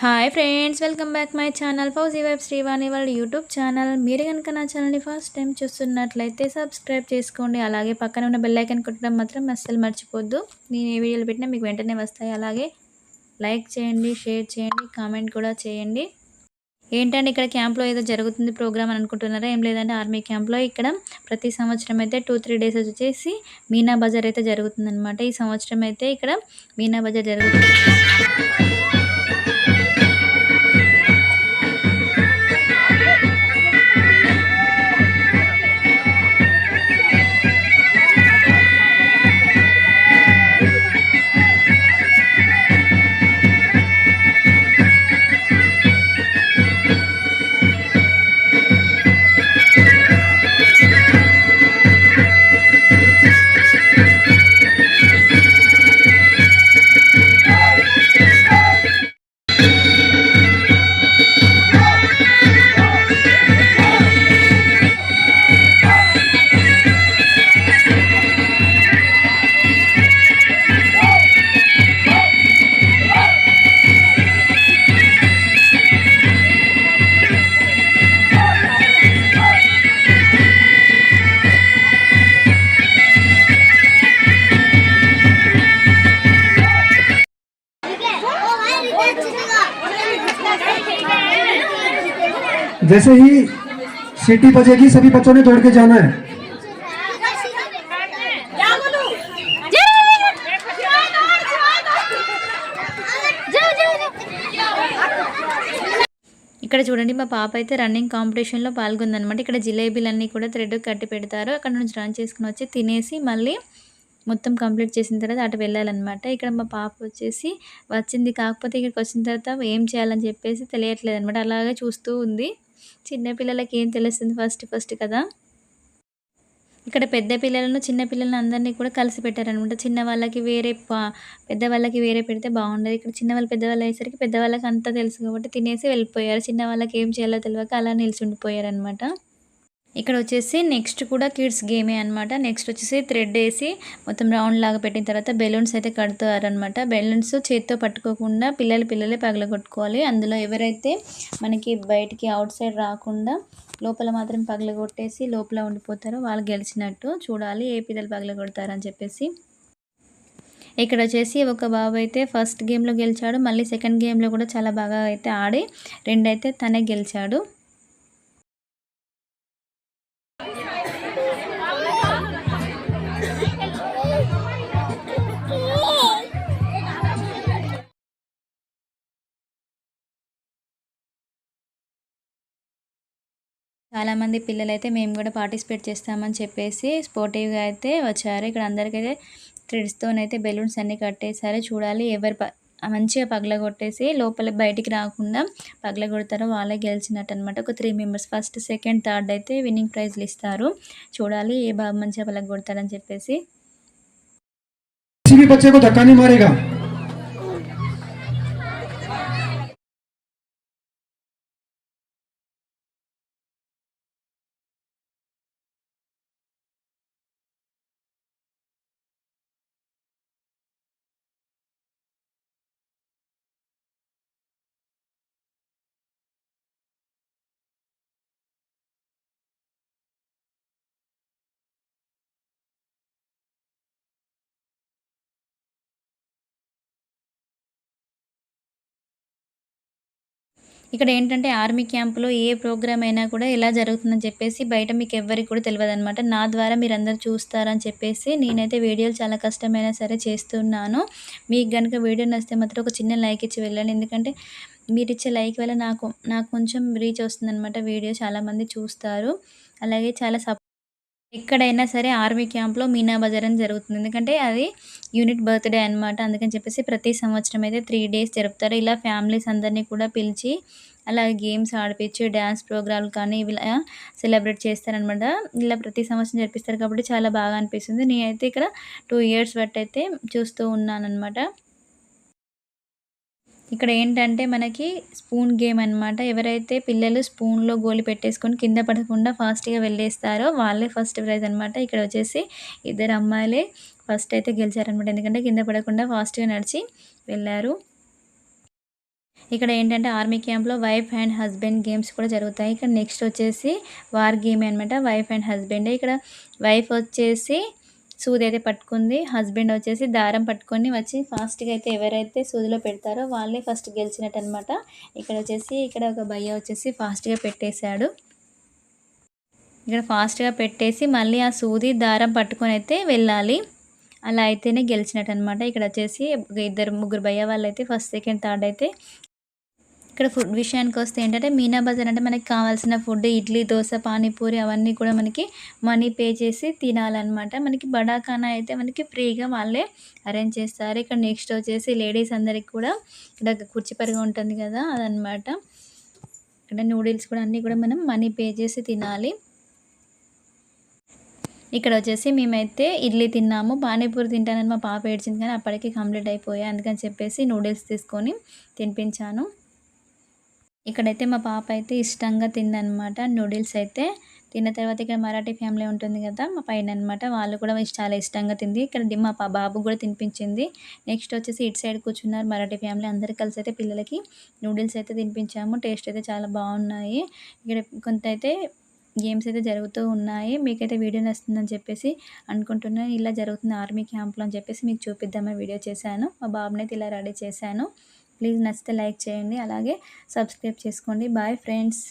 Hi friends welcome back my channel fauji వెబ్ శ్రీవాణి వాళ్ళ YouTube channel. మీరు కనుక నా ఛానల్ని ఫస్ట్ టైం చూస్తున్నట్లయితే సబ్స్క్రైబ్ చేసుకోండి. అలాగే పక్కన ఉన్న బెల్లైకన్ కొట్టడం మాత్రం అస్సలు మర్చిపోద్దు. నేను ఏ వీడియోలు పెట్టినా మీకు వెంటనే వస్తాయి. అలాగే లైక్ చేయండి షేర్ చేయండి కామెంట్ కూడా చేయండి. ఏంటంటే ఇక్కడ క్యాంప్లో ఏదో జరుగుతుంది ప్రోగ్రామ్ అని అనుకుంటున్నారా? ఏం లేదంటే ఆర్మీ క్యాంప్లో. ఇక్కడ ప్రతి సంవత్సరం అయితే టూ త్రీ డేస్ వచ్చేసి మీనా బజార్ అయితే జరుగుతుందన్నమాట. ఈ సంవత్సరం అయితే ఇక్కడ మీనా బజార్ జరుగుతుంది. जैसे ही सीटी बजेगी सभी बच्चों ने दौड़ के जाना है ఇక్కడ చూడండి మా పాప అయితే రన్నింగ్ కాంపిటీషన్లో పాల్గొందనమాట ఇక్కడ జిలేబీలన్నీ కూడా థ్రెడ్ కట్టి పెడతారు అక్కడ నుంచి రన్ చేసుకుని వచ్చి తినేసి మళ్ళీ మొత్తం కంప్లీట్ చేసిన తర్వాత అటు వెళ్ళాలన్నమాట ఇక్కడ మా పాప వచ్చేసి వచ్చింది కాకపోతే ఇక్కడికి వచ్చిన తర్వాత ఏం చేయాలని చెప్పేసి తెలియట్లేదు అనమాట అలాగే చూస్తూ ఉంది చిన్నపిల్లలకి ఏం తెలుస్తుంది ఫస్ట్ ఫస్ట్ కదా? ఇక్కడ పెద్ద పిల్లలను చిన్న పిల్లలను అందరినీ కూడా కలిసి పెట్టారనమాట. చిన్న వాళ్ళకి వేరే పా పెద్దవాళ్ళకి వేరే పెడితే బాగుండదు. ఇక్కడ చిన్న వాళ్ళు పెద్దవాళ్ళు అయ్యేసరికి పెద్దవాళ్ళకి అంతా తెలుసు కాబట్టి తినేసి వెళ్ళిపోయారు. చిన్న వాళ్ళకి ఏం చేయాలో తెలియక అలా నిలిచి ఉండిపోయారనమాట. ఇక్కడ వచ్చేసి నెక్స్ట్ కూడా కిడ్స్ గేమే అనమాట నెక్స్ట్ వచ్చేసి థ్రెడ్ వేసి మొత్తం రౌండ్ లాగా పెట్టిన తర్వాత బెలూన్స్ అయితే కడుతారనమాట బెలూన్స్ చేతితో పట్టుకోకుండా పిల్లలు పిల్లలే పగలగొట్టుకోవాలి. అందులో ఎవరైతే మనకి బయటికి అవుట్ సైడ్ రాకుండా లోపల మాత్రం పగలగొట్టేసి లోపల ఉండిపోతారో వాళ్ళు గెలిచినట్టు చూడాలి. ఏ పిల్లలు పగలగొడతారని చెప్పేసి. ఇక్కడ వచ్చేసి ఒక బాబు అయితే ఫస్ట్ గేమ్లో గెలిచాడు. మళ్ళీ సెకండ్ గేమ్లో కూడా చాలా బాగా అయితే ఆడి రెండైతే తనే గెలిచాడు. చాలామంది పిల్లలైతే మేము కూడా పార్టిసిపేట్ చేస్తామని చెప్పేసి స్పోర్టివ్గా అయితే వచ్చారు. ఇక్కడ అందరికైతే థ్రెడ్స్తోనైతే బెలూన్స్ అన్నీ కట్టేసారు చూడాలి ఎవరు మంచిగా పగలగొట్టేసి లోపల బయటికి రాకుండా పగలగొడతారో వాళ్ళే గెలిచినట్టు అనమాట ఒక three members first second third అయితే విన్నింగ్ ప్రైజ్లు ఇస్తారు. చూడాలి ఏ బాబు మంచిగా పగలగొడతాడని చెప్పేసి. ఇక్కడ ఏంటంటే ఆర్మీ క్యాంపులో ఏ ప్రోగ్రామ్ అయినా కూడా ఎలా జరుగుతుందని చెప్పేసి బయట మీకు ఎవ్వరికి కూడా తెలియదు అనమాట నా ద్వారా మీరు అందరు చూస్తారని చెప్పేసి నేనైతే వీడియోలు చాలా కష్టమైనా సరే చేస్తున్నాను. మీకు కనుక వీడియో నచ్చితే మాత్రం ఒక చిన్న లైక్ ఇచ్చి వెళ్ళండి. ఎందుకంటే మీరు ఇచ్చే లైక్ వల్ల నాకు నాకు కొంచెం రీచ్ వస్తుంది అనమాట వీడియో చాలామంది చూస్తారు. అలాగే చాలా సప్ ఎక్కడైనా సరే ఆర్మీ క్యాంప్లో మీనా బజార్ అని జరుగుతుంది. ఎందుకంటే అది యూనిట్ బర్త్డే అనమాట అందుకని చెప్పేసి ప్రతి సంవత్సరం అయితే త్రీ డేస్ జరుపుతారు. ఇలా ఫ్యామిలీస్ అందరినీ కూడా పిలిచి అలా గేమ్స్ ఆడిపించి డ్యాన్స్ ప్రోగ్రాంలు కానీ ఇలా సెలబ్రేట్ చేస్తారనమాట ఇలా ప్రతి సంవత్సరం జరిపిస్తారు కాబట్టి చాలా బాగా అనిపిస్తుంది. నేనైతే ఇక్కడ టూ ఇయర్స్ బట్టి అయితే చూస్తూ ఉన్నానమాట ఇక్కడ ఏంటంటే మనకి స్పూన్ గేమ్ అనమాట ఎవరైతే పిల్లలు స్పూన్లో గోలి పెట్టేసుకొని కింద పడకుండా ఫాస్ట్గా వెళ్ళేస్తారో వాళ్ళే ఫస్ట్ ప్రైజ్ అనమాట ఇక్కడ వచ్చేసి ఇద్దరు అమ్మాయిలే ఫస్ట్ అయితే గెలిచారనమాట ఎందుకంటే కింద పడకుండా ఫాస్ట్గా నడిచి వెళ్ళారు. ఇక్కడ ఏంటంటే ఆర్మీ క్యాంప్లో వైఫ్ అండ్ హస్బెండ్ గేమ్స్ కూడా జరుగుతాయి. ఇక్కడ నెక్స్ట్ వచ్చేసి వార్ గేమ్ అనమాట వైఫ్ అండ్ హస్బెండ్. ఇక్కడ వైఫ్ వచ్చేసి సూది అయితే పట్టుకుంది. హస్బెండ్ వచ్చేసి దారం పట్టుకొని వచ్చి ఫాస్ట్గా అయితే ఎవరైతే సూదిలో పెడతారో వాళ్ళే ఫస్ట్ గెలిచినట్టు అనమాట ఇక్కడ వచ్చేసి ఇక్కడ ఒక భయ్య వచ్చేసి ఫాస్ట్గా పెట్టేశాడు. ఇక్కడ ఫాస్ట్గా పెట్టేసి మళ్ళీ ఆ సూది దారం పట్టుకొని అయితే వెళ్ళాలి. అలా అయితేనే గెలిచినట్టు అనమాట ఇక్కడ వచ్చేసి ఇద్దరు ముగ్గురు భయ్య వాళ్ళు అయితే ఫస్ట్ సెకండ్ థర్డ్ అయితే ఇక్కడ ఫుడ్ విషయానికి వస్తే ఏంటంటే మీనా బజార్ అంటే మనకి కావాల్సిన ఫుడ్ ఇడ్లీ దోశ పానీపూరి అవన్నీ కూడా మనకి మనీ పే చేసి తినాలన్నమాట. మనకి బడాఖానా అయితే మనకి ఫ్రీగా వాళ్ళే అరేంజ్ చేస్తారు. ఇక్కడ నెక్స్ట్ వచ్చేసి లేడీస్ అందరికి కూడా ఇక్కడ కుర్చీపరిగా ఉంటుంది కదా అదనమాట ఇక్కడ నూడిల్స్ కూడా అన్నీ కూడా మనం మనీ పే చేసి తినాలి. ఇక్కడ వచ్చేసి మేమైతే ఇడ్లీ తిన్నాము. పానీపూరి తింటానని మా పాప ఏడ్చింది కానీ అప్పటికి కంప్లీట్ అయిపోయాయి అందుకని చెప్పేసి నూడిల్స్ తీసుకొని తినిపించాను. ఇక్కడైతే మా పాప అయితే ఇష్టంగా తిందనమాట. నూడిల్స్ అయితే తిన్న తర్వాత ఇక్కడ మరాఠీ ఫ్యామిలీ ఉంటుంది కదా మా పైన అనమాట వాళ్ళు కూడా చాలా ఇష్టంగా తింది. ఇక్కడ మా బాబు కూడా తినిపించింది. నెక్స్ట్ వచ్చేసి ఇటు సైడ్ కూర్చున్నారు మరాఠీ ఫ్యామిలీ. అందరు కలిసి అయితే పిల్లలకి నూడిల్స్ అయితే తినిపించాము. టేస్ట్ అయితే చాలా బాగున్నాయి. ఇక్కడ కొంత అయితే గేమ్స్ అయితే జరుగుతూ ఉన్నాయి. మీకైతే వీడియో నచ్చుతుందని చెప్పేసి అనుకుంటున్నాను ఇలా జరుగుతుంది ఆర్మీ క్యాంప్లో అని చెప్పేసి మీకు చూపిద్దామని వీడియో చేశాను. మా బాబునైతే ఇలా రెడీ చేశాను. ప్లీజ్ నచ్చితే లైక్ చేయండి అలాగే సబ్స్క్రైబ్ చేసుకోండి. Bye friends.